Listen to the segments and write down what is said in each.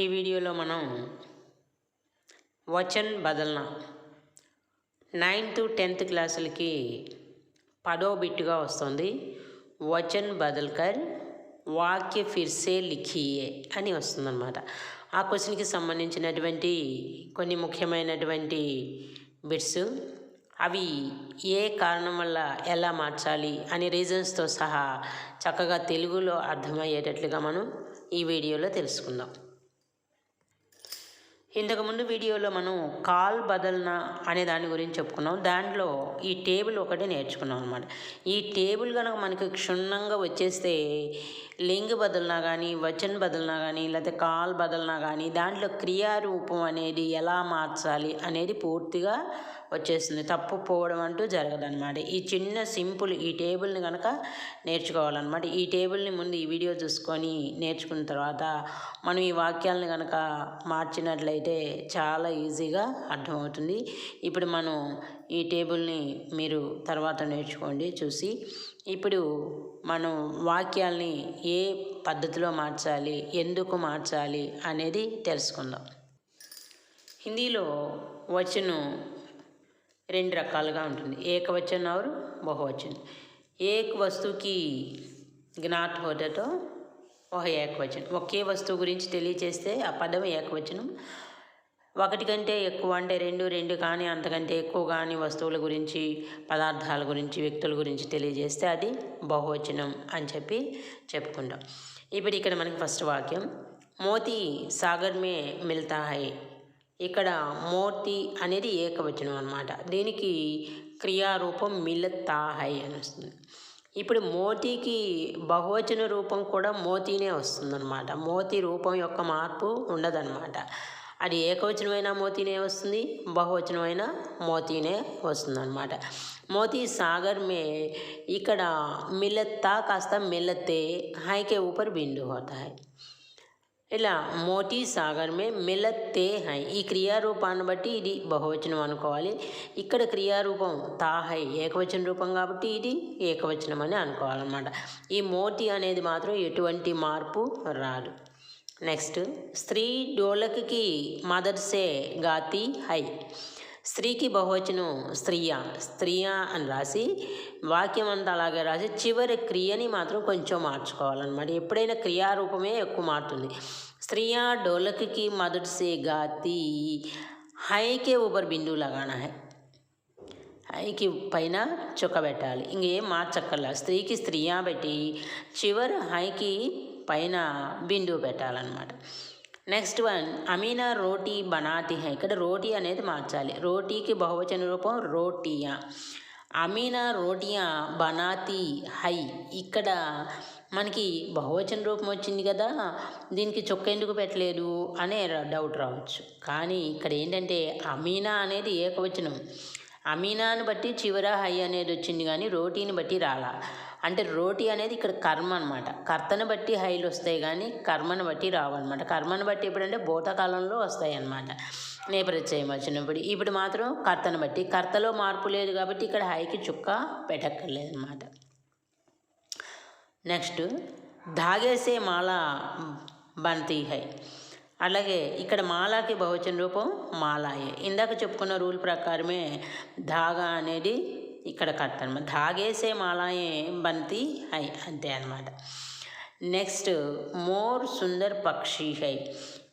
ఈ వీడియోలో మనం వచన్ బదల్నా. నైన్త్ టెన్త్ క్లాసులకి పదో బిట్టుగా వస్తుంది. వచన్ బదల్కర్ వాక్య ఫిర్సే లిఖియే అని వస్తుందన్నమాట. ఆ క్వశ్చన్కి సంబంధించినటువంటి కొన్ని ముఖ్యమైనటువంటి బిట్స్. అవి ఏ కారణం వల్ల ఎలా మార్చాలి అనే రీజన్స్తో సహా చక్కగా తెలుగులో అర్థమయ్యేటట్లుగా మనం ఈ వీడియోలో తెలుసుకుందాం. ఇంతకుముందు వీడియోలో మనం కాల్ బదల్నా అనే దాని గురించి చెప్పుకున్నాం. దాంట్లో ఈ టేబుల్ ఒకటి నేర్చుకున్నాం అనమాట ఈ టేబుల్ కనుక మనకి క్షుణ్ణంగా వచ్చేస్తే లింగ్ బదల్నా కానీ వచన్ బదల్నా కానీ లేకపోతే కాల్ బదల్నా కానీ దాంట్లో క్రియారూపం అనేది ఎలా మార్చాలి అనేది పూర్తిగా వచ్చేస్తుంది తప్పు పోవడం అంటూ జరగదన్నమాట. ఈ చిన్న సింపుల్ ఈ టేబుల్ని కనుక నేర్చుకోవాలన్నమాట. ఈ టేబుల్ని ముందు ఈ వీడియో చూసుకొని నేర్చుకున్న తర్వాత మనం ఈ వాక్యాలను కనుక మార్చినట్లయితే చాలా ఈజీగా అర్థమవుతుంది. ఇప్పుడు మనం ఈ టేబుల్ని మీరు తర్వాత నేర్చుకోండి చూసి. ఇప్పుడు మనం వాక్యాల్ని ఏ పద్ధతిలో మార్చాలి ఎందుకు మార్చాలి అనేది తెలుసుకుందాం. హిందీలో వచనం రెండు రకాలుగా ఉంటుంది. ఏకవచన అవరు బహువచన. ఏక వస్తువుకి జ్ఞాత హోదాతో ఒక ఏకవచనం. ఒకే వస్తువు గురించి తెలియచేస్తే ఆ పదం ఏకవచనం. ఒకటి కంటే ఎక్కువ అంటే రెండు రెండు కానీ అంతకంటే ఎక్కువ కానీ వస్తువుల గురించి పదార్థాల గురించి వ్యక్తుల గురించి తెలియజేస్తే అది బహువచనం అని చెప్పి చెప్పుకుంటాం. ఇప్పుడు ఇక్కడ మనకి ఫస్ట్ వాక్యం. మోతీ సాగర్ మే మిల్తా హై. ఇక్కడ మోతి అనేది ఏకవచనం అనమాట దీనికి క్రియారూపం మిలతా హై అని వస్తుంది. ఇప్పుడు మోతీకి బహువచన రూపం కూడా మోతీనే వస్తుందన్నమాట. మోతి రూపం యొక్క మార్పు ఉండదన్నమాట. అది ఏకవచనమైన మోతీనే వస్తుంది బహువచనమైన మోతీనే వస్తుందన్నమాట. మోతీ సాగర్ మే ఇక్కడ మిలత్తా కాస్త మిలతే హైకే ఊపర్ బిందు హోతా హై ఇలా మోటీ సాగర్ మే మిలత్తే హై. ఈ క్రియారూపాన్ని బట్టి ఇది బహువచనం అనుకోవాలి. ఇక్కడ క్రియారూపం తా హై ఏకవచన రూపం కాబట్టి ఇది ఏకవచనం అని అనుకోవాలన్నమాట. ఈ మోటి అనేది మాత్రం ఎటువంటి మార్పు రాదు. నెక్స్ట్ స్త్రీ డోలక్కి మదర్సే గాతి హై. స్త్రీకి బహువచనం స్త్రీయ. స్త్రీయ అని రాసి వాక్యం అంతా అలాగే రాసి చివరి క్రియని మాత్రం కొంచెం మార్చుకోవాలన్నమాట. ఎప్పుడైనా క్రియారూపమే ఎక్కువ మారుతుంది. స్త్రీయ డోలక్కి మొదటిసే గాతి హైకే ఊపర్ బిందు లగానా హై. హైకి పైన చుక్క పెట్టాలి. ఇంకేం మార్చక్కర్లా. స్త్రీకి స్త్రీయా పెట్టి చివరి హైకి పైన బిందువు పెట్టాలన్నమాట. నెక్స్ట్ వన్ అమీనా రోటీ బనాతి హై ఇక్కడ రోటీ అనేది మార్చాలి. రోటీకి బహువచన రూపం రోటియా. అమీనా రోటియా బనాతి హై ఇక్కడ మనకి బహువచన రూపం వచ్చింది కదా దీనికి చొక్క ఎందుకు పెట్టలేదు అనే డౌట్ రావచ్చు. కానీ ఇక్కడ ఏంటంటే అమీనా అనేది ఏకవచనం. అమీనాని బట్టి చివర హై అనేది వచ్చింది కానీ రోటీని బట్టి రాలా. అంటే రోటీ అనేది ఇక్కడ కర్మ అనమాట కర్తను బట్టి హైలు వస్తాయి కానీ కర్మను బట్టి రావన్నమాట. కర్మను బట్టి ఎప్పుడంటే భూతకాలంలో వస్తాయి అన్నమాట. నేపథ్యం వచ్చినప్పుడు. ఇప్పుడు మాత్రం కర్తను బట్టి. కర్తలో మార్పు లేదు కాబట్టి ఇక్కడ హైకి చుక్క పెట్టక్కర్లేదు అనమాట నెక్స్ట్ దాగేసే మాల బంతి హై. అలాగే ఇక్కడ మాలాకి బహువచన రూపం మాలాయే. ఇందాక చెప్పుకున్న రూల్ ప్రకారమే ధాగా అనేది ఇక్కడ కర్త అనమాట ధాగేసే మాలాయే బంతి హై అంతే అనమాట నెక్స్ట్ మోర్ సుందర్ పక్షి హై.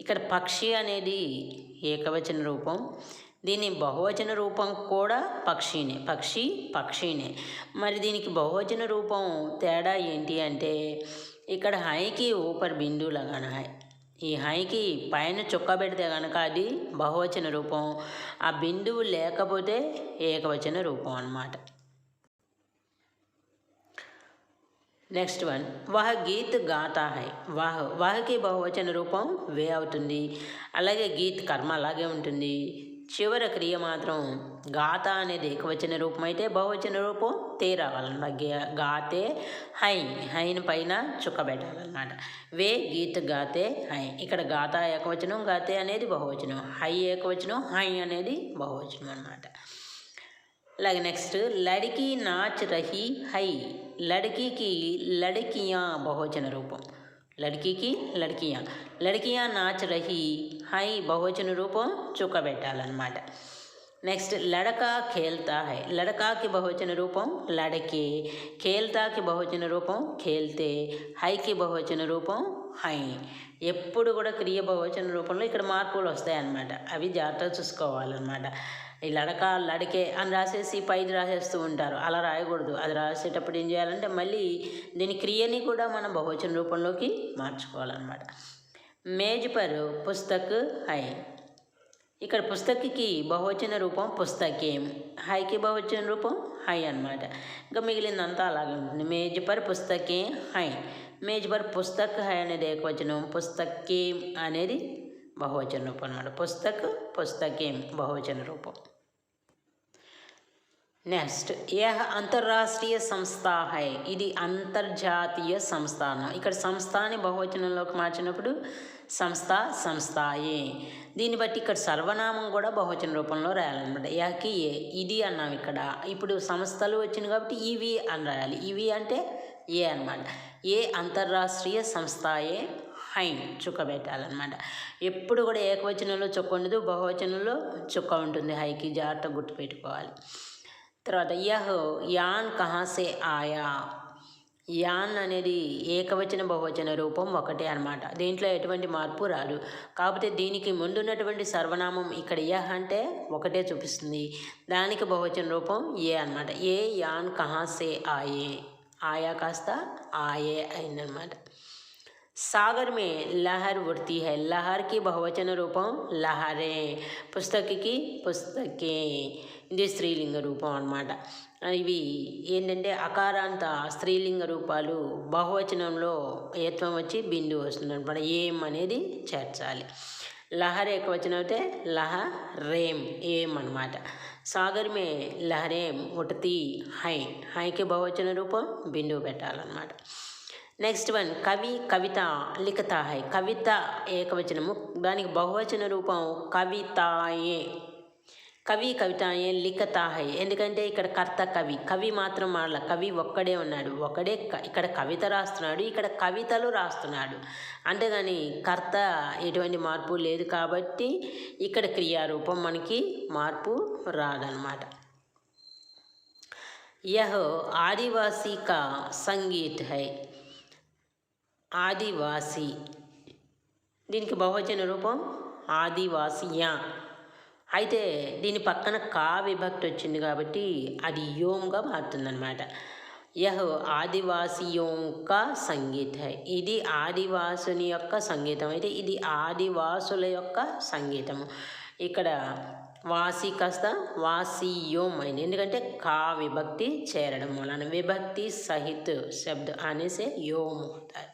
ఇక్కడ పక్షి అనేది ఏకవచన రూపం. దీని బహువచన రూపం కూడా పక్షినే పక్షి పక్షినే. మరి దీనికి బహువచన రూపం తేడా ఏంటి అంటే ఇక్కడ హైకి ఊపర్ బిందువు లగాన హై. ఈ హైకి పైన చుక్క పెడితే కనుక అది బహువచన రూపం. ఆ బిందువు లేకపోతే ఏకవచన రూపం అన్నమాట. Next one. వహ గీత్ గాతా హై. వాహ్ వాహకి బహువచన రూపం వే అవుతుంది. అలాగే గీత్ కర్మ అలాగే ఉంటుంది. చివరి క్రియ మాత్రం గాత అనేది ఏకవచన రూపం అయితే బహువచన రూపం తే రావాలన్నమాట. గాతే హై హైన్ పైన చుక్క పెట్టాలన్నమాట. వే గీత్ గాతే హై. ఇక్కడ గాత ఏకవచనం గాతే అనేది బహువచనం. హై ఏకవచనం హై అనేది బహువచనం అనమాట అలాగే నెక్స్ట్ లడికి నాచ్ రహి హై. లడికీకి లడికియా బహువచన రూపం. లడికీకి లడికియా. లడికియా నాచ్ రహి హై బహువచన రూపం నెక్స్ట్ లడకా ఖేల్తా హై లడకాకి బహువచన రూపం లడకే ఖేల్తాకి బహువచన రూపం ఖేల్తే హైకి బహువచన రూపం హై ఎప్పుడు కూడా క్రియ బహువచన రూపంలో ఇక్కడ మార్పులు వస్తాయన్నమాట అవి జాగ్రత్తగా చూసుకోవాలన్నమాట. ఈ లడక లడకే అని రాసేసి పైది రాసేస్తూ ఉంటారు. అలా రాయకూడదు. అది రాసేటప్పుడు ఏం చేయాలంటే మళ్ళీ దీని క్రియని కూడా మనం బహువచన రూపంలోకి మార్చుకోవాలన్నమాట. మేజ్ పర్ పుస్తక్ హై. ఇక్కడ పుస్తకకి బహువచన రూపం పుస్తకేం. హైకి బహువచన రూపం హై అన్నమాట. ఇంకా మిగిలిందంతా అలాగే ఉంటుంది. మేజ్ పర్ పుస్తకే హై మేజ్ పర్ పుస్తక్ హై అనేది ఏకవచనం పుస్తకేం అనేది బహువచన రూపం అనమాట పుస్తక్ పుస్తకేం బహువచన రూపం. నెక్స్ట్ యహ అంతర్రాష్ట్రీయ సంస్థ హై ఇది అంతర్జాతీయ సంస్థానం. ఇక్కడ సంస్థాన్ని బహువచనంలోకి మార్చినప్పుడు సంస్థ సంస్థాయే. దీన్ని బట్టి ఇక్కడ సర్వనామం కూడా బహువచన రూపంలో రాయాలన్నమాట. యాకి ఏ ఇది అన్నాం ఇక్కడ. ఇప్పుడు సంస్థలు వచ్చింది కాబట్టి ఇవి అని రాయాలి. ఇవి అంటే ఏ అన్నమాట. ఏ అంతర్రాష్ట్రీయ సంస్థాయే హైన్ చుక్క పెట్టాలన్నమాట ఎప్పుడు కూడా ఏకవచనంలో చుక్క ఉండదు బహువచనంలో చుక్క ఉంటుంది. హైకి జాగ్రత్త గుర్తుపెట్టుకోవాలి. తర్వాత యహ్ యాన్ కహాసే ఆయా. యాన్ అనేది ఏకవచన బహువచన రూపం ఒకటే అనమాట దీంట్లో ఎటువంటి మార్పు రాదు కాకపోతే దీనికి ముందున్నటువంటి సర్వనామం ఇక్కడ యహ్ అంటే ఒకటే చూపిస్తుంది దానికి బహువచన రూపం ఏ అనమాట ఏ యాన్ కహాసే ఆయే ఆయా కాస్త ఆయే అయిందనమాట सागर में लहर उड़ती है लहर की बहुवचन రూపం లహరే పుస్తకకి పుస్తకే ఇది స్త్రీలింగ రూపం అన్నమాట ఇవి ఏంటంటే అకారాంత స్త్రీలింగ రూపాలు బహువచనంలో ఏత్వం వచ్చి బిందు వస్తుంది అనమాట. ఏం అనేది చేర్చాలి. లహర్ ఏకవచనం అయితే లహ రేం ఏం అనమాట. సాగర్ మే లహరేం ఉటతి హై హైకి బహువచన రూపం బిందువు పెట్టాలన్నమాట. నెక్స్ట్ వన్ కవి కవిత లిఖిత హై. కవిత ఏకవచనము దానికి బహువచన రూపం కవితాయే. కవి కవిత ఏం లిఖతాహై. ఎందుకంటే ఇక్కడ కర్త కవి కవి మాత్రం మారల కవి ఒక్కడే ఉన్నాడు. ఒకడే ఇక్కడ కవిత రాస్తున్నాడు ఇక్కడ కవితలు రాస్తున్నాడు. అంతేగాని కర్త ఎటువంటి మార్పు లేదు కాబట్టి ఇక్కడ క్రియారూపం మనకి మార్పు రాదనమాట యహ ఆదివాసీ కా సంగీత్ హై. ఆదివాసి. దీనికి బహువచన రూపం ఆదివాసియా. అయితే దీని పక్కన కా విభక్తి వచ్చింది కాబట్టి అది యోంగా మారుతుందన్నమాట. యహ్ ఆదివాసియోం కా సంగీత. ఇది ఆదివాసుని యొక్క సంగీతం. అయితే ఇది ఆదివాసుల యొక్క సంగీతము ఇక్కడ వాసి కాస్త వాసియోం అయింది ఎందుకంటే కా విభక్తి చేరడం వలన. విభక్తి సహిత్ శబ్ద అనేసే యోము అవుతారు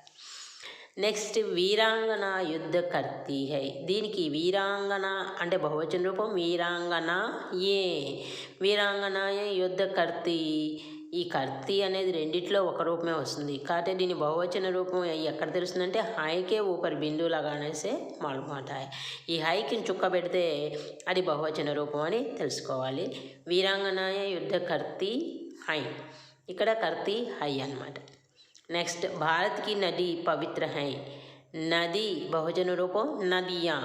నెక్స్ట్ వీరాంగన యుద్ధ కర్తి హై దీనికి వీరాంగన అంటే బహువచన రూపం వీరాంగన ఏ వీరాంగన యుద్ధకర్తి ఈ కర్తి అనేది రెండిట్లో ఒక రూపమే వస్తుంది. కాబట్టి దీని బహువచన రూపం ఎక్కడ తెలుస్తుందంటే హైకే ఊపరి బిందువులాగా అనేసి మాట మాలమాట ఈ హైకి చుక్క పెడితే అది బహువచన రూపం అని తెలుసుకోవాలి. వీరాంగనాయ యుద్ధకర్తి హై ఇక్కడ కర్తి హై అన్నమాట. నెక్స్ట్ భారత్ की नदी पवित्र है नदी बहुजन रूपం నదియా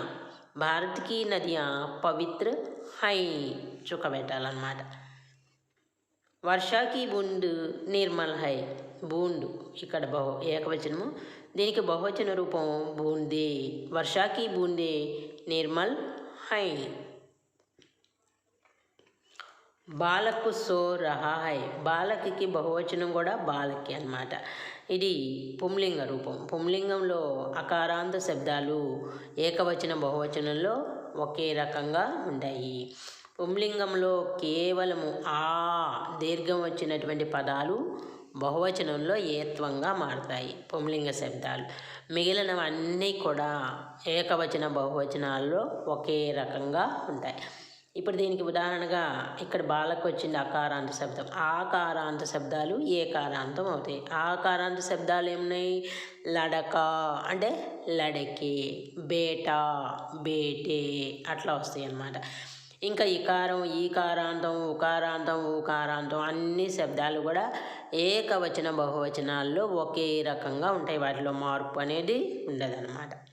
భారత్ की నదియా పవిత్ర హై చుక్క పెట్టాలన్నమాట వర్షాకి బూండ్ నిర్మల్ హై బూండు ఇక్కడ బహు ఏకవచనము దీనికి బహువచన రూపం బూందే వర్షాకి బూందే నిర్మల్ హై బాలకు సో రహా హై బాలకి బహువచనం కూడా బాలకి అన్నమాట ఇది పుంలింగ రూపం. పుంలింగంలో అకారాంత శబ్దాలు ఏకవచన బహువచనంలో ఒకే రకంగా ఉంటాయి. పుంలింగంలో కేవలము ఆ దీర్ఘం వచ్చినటువంటి పదాలు బహువచనంలో ఏత్వంగా మారుతాయి. పుంలింగ శబ్దాలు మిగిలినవన్నీ కూడా ఏకవచన బహువచనాల్లో ఒకే రకంగా ఉంటాయి. ఇప్పుడు దీనికి ఉదాహరణగా ఇక్కడ బాలకు వచ్చింది అకారాంత శబ్దం. ఆకారాంత శబ్దాలు ఏకారాంతం అవుతాయి. ఆకారాంత శబ్దాలు ఏమున్నాయి? లడక. అంటే లడకి బేటా బేటే అట్లా వస్తాయి అన్నమాట. ఇంకా ఇకారం ఈకారాంతం ఉకారాంతం ఊకారాంతం అన్ని శబ్దాలు కూడా ఏకవచన బహువచనాల్లో ఒకే రకంగా ఉంటాయి. వాటిలో మార్పు అనేది ఉండదన్నమాట.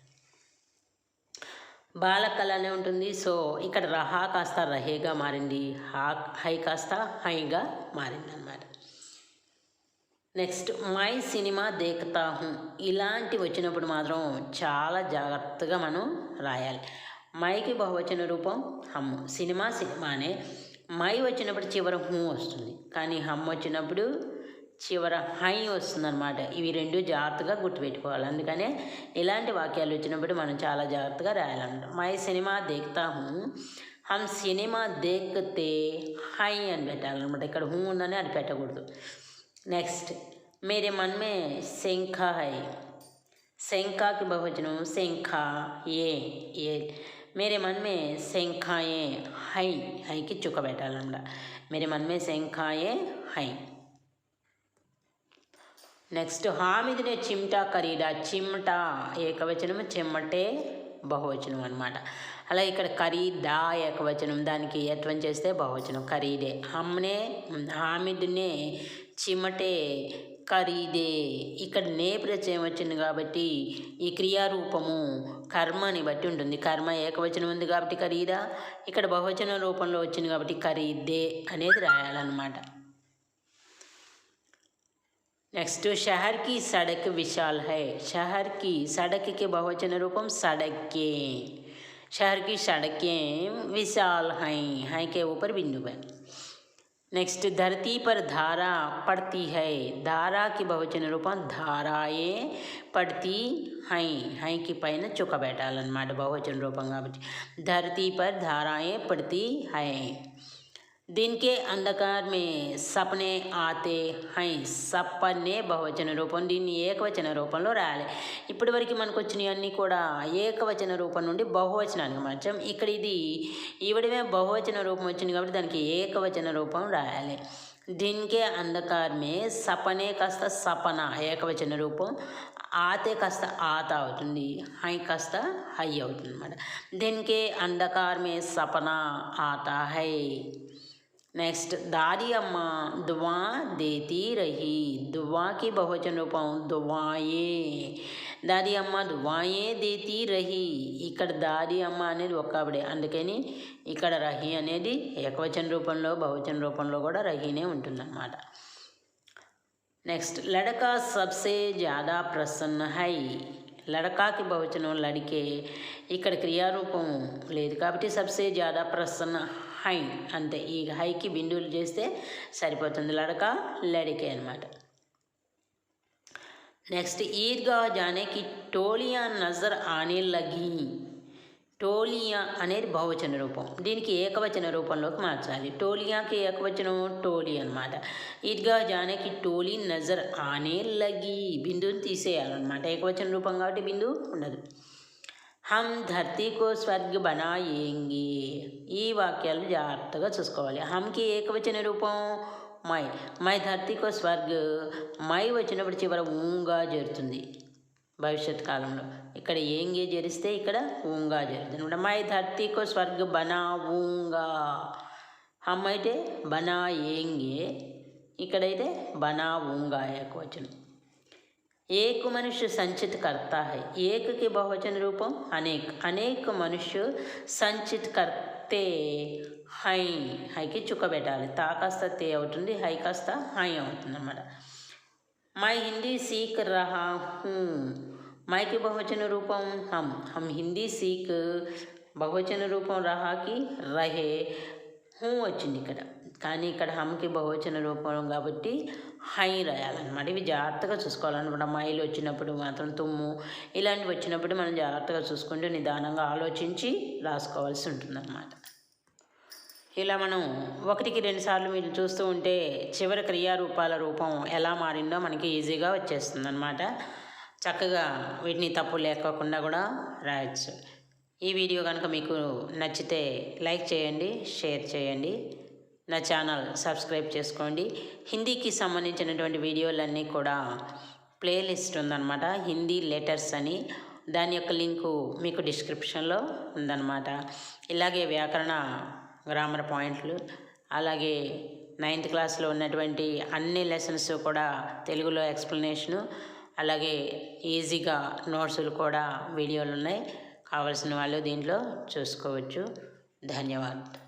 బాలకళనే ఉంటుంది. సో ఇక్కడ రహా కాస్త రహేగా మారింది. హా హై కాస్త హైగా మారింది అనమాట నెక్స్ట్ మై సినిమా దేఖతా హూ. ఇలాంటి వచ్చినప్పుడు మాత్రం చాలా జాగ్రత్తగా మనం రాయాలి. మైకి బహువచన రూపం హమ్ము సినిమా సినిమానే. మై వచ్చినప్పుడు చివర హూ వస్తుంది. కానీ హమ్ వచ్చినప్పుడు చివర హై వస్తుందన్నమాట ఇవి రెండు జాగ్రత్తగా గుర్తుపెట్టుకోవాలి అందుకనే ఇలాంటి వాక్యాలు వచ్చినప్పుడు మనం చాలా జాగ్రత్తగా రాయాలన్నమాట మై సినిమా దేఖతా హూ హమ్ సినిమా దేఖతే హై అని పెట్టాలన్నమాట ఇక్కడ హూ ఉందని అది పెట్టకూడదు నెక్స్ట్ मेरे मन में शंखा है शंखा की बहुवचन शंखा ये ये मेरे मन में शंखाएँ है है की चुक పెట్టాలన్నమాట मेरे मन में शंखाएँ है నెక్స్ట్ హామిదినే చిమ్టా ఖరీదా చిమ్టా ఏకవచనం చెమ్మటే బహువచనం అనమాట అలా ఇక్కడ ఖరీదా ఏకవచనం దానికి యత్వం చేస్తే బహువచనం ఖరీదే. హమ్నే హామిద్నే చిమటే ఖరీదే. ఇక్కడ నే ప్రత్యయం వచ్చింది కాబట్టి ఈ క్రియారూపము కర్మని బట్టి ఉంటుంది. కర్మ ఏకవచనం ఉంది కాబట్టి ఖరీదా. ఇక్కడ బహువచన రూపంలో వచ్చింది కాబట్టి ఖరీదే అనేది రాయాలన్నమాట. नेक्स्ट शहर की सड़क विशाल है। शहर की सड़क के बहुवचन रूपम सड़कें। शहर की सड़कें विशाल हैं। हैं के ऊपर बिंदु है नेक्स्ट धरती पर धारा पड़ती है। धारा के बहुवचन रूपम धाराएँ पड़ती हैं। हैं की पैन चुका बैठाल बहुवचन रूप धरती पर धाराएँ पड़ती हैं। दिन के अंधकार में सपने आते हैं సప్పనే బహువచన రూపం దీన్ని ఏకవచన రూపంలో రాయాలి ఇప్పటి వరకు మనకు వచ్చినవి అన్నీ కూడా ఏకవచన రూపం నుండి బహువచనానికి మార్చాం ఇక్కడ ఇది ఈవిడమే బహువచన రూపం వచ్చింది కాబట్టి దానికి ఏకవచన రూపం రాయాలి దీనికే అంధకార్ మే సపనే కాస్త సపన ఏకవచన రూపం ఆతే కాస్త ఆత అవుతుంది హై కాస్త హై అవుతుంది అనమాట దీనికే అంధకార్ మే సపన ఆత హై नेक्स्ट दादी अम्मा दुआ देती रही दुआ की बहुवचन रूपం దువాయే దాది అమ్మ దువాయే దేతి రహి ఇక్కడ దాది అమ్మ అనేది ఒక ఆవిడే అందుకని ఇక్కడ రహి అనేది ఏకవచన రూపంలో బహువచన రూపంలో కూడా రహీనే ఉంటుందన్నమాట నెక్స్ట్ లడకా సబ్సే జ్యాదా ప్రసన్న హై లడకాకి బహువచనం లడికే ఇక్కడ క్రియారూపం లేదు కాబట్టి సబ్సే జ్యాదా ప్రసన్న హై అంతే. ఈ హైకి బిందువులు చేస్తే సరిపోతుంది. లడక లడికే అనమాట నెక్స్ట్ ఈద్గా జానేకి టోలియా నజర్ ఆనే లగి టోలియా అనేది బహువచన రూపం. దీనికి ఏకవచన రూపంలోకి మార్చాలి. టోలియాకి ఏకవచనం టోలీ అనమాట ఈద్గా జానేకి టోలీ నజర్ ఆనే లగి బిందుని తీసేయాలన్నమాట. ఏకవచన రూపం కాబట్టి బిందు ఉండదు. హమ్ ధర్తీకో స్వర్గ్ బనాయేంగి. ఈ వాక్యాలు జాగ్రత్తగా చూసుకోవాలి. హమ్కి ఏకవచన రూపం? మై. మై ధర్తీకో స్వర్గ్. మై వచ్చినప్పుడు చివర ఊంగా జరుగుతుంది. భవిష్యత్ కాలంలో. ఇక్కడ ఏంగే జరిస్తే ఇక్కడ ఊంగా జరుగుతుంది. అనమాట మై ధర్తీకో స్వర్గ్ బనా ఊంగా. హమ్ అయితే బనా ఏంగే. ఇక్కడైతే బనా ఊంగా ఏకవచనం. एक मनुष्य संचित करता है एक के बहुवचन रूपम अनेक अनेक मनुष्य సంచిత్ కర్తే హై హైకి చుక్క పెట్టాలి తా కాస్త తే అవుతుంది హై కాస్త హై అవుతుంది అన్నమాట मैं हिंदी सीख रहा हूँ मैं की बहुवचन रूपम हम हम हिंदी सीख బహువచన రూపం రహాకి రహే హూ వచ్చింది ఇక్కడ కానీ ఇక్కడ హమ్కి బహువచన రూపం కాబట్టి హై రాయాలన్నమాట. ఇవి జాగ్రత్తగా చూసుకోవాలన్నమాట. మైలు వచ్చినప్పుడు మాత్రం తుమ్ము ఇలాంటివి వచ్చినప్పుడు మనం జాగ్రత్తగా చూసుకుంటూ నిదానంగా ఆలోచించి రాసుకోవాల్సి ఉంటుందన్నమాట. ఇలా మనం ఒకటికి రెండుసార్లు మీరు చూస్తూ ఉంటే చివరి క్రియారూపాల రూపం ఎలా మారిందో మనకి ఈజీగా వచ్చేస్తుంది అనమాట చక్కగా వీటిని తప్పు లేకోకుండా కూడా రాయొచ్చు. ఈ వీడియో కనుక మీకు నచ్చితే లైక్ చేయండి షేర్ చేయండి. నా ఛానల్ సబ్స్క్రైబ్ చేసుకోండి. హిందీకి సంబంధించినటువంటి వీడియోలన్నీ కూడా ప్లేలిస్ట్ ఉందన్నమాట. హిందీ లెటర్స్ అని. దాని యొక్క లింకు మీకు డిస్క్రిప్షన్లో ఉందన్నమాట. ఇలాగే వ్యాకరణ గ్రామర్ పాయింట్లు అలాగే నైన్త్ క్లాస్లో ఉన్నటువంటి అన్ని లెసన్స్ కూడా తెలుగులో ఎక్స్ప్లెనేషను అలాగే ఈజీగా నోట్సులు కూడా వీడియోలు ఉన్నాయి కావాల్సిన వాళ్ళు దీంట్లో చూసుకోవచ్చు. ధన్యవాదాలు.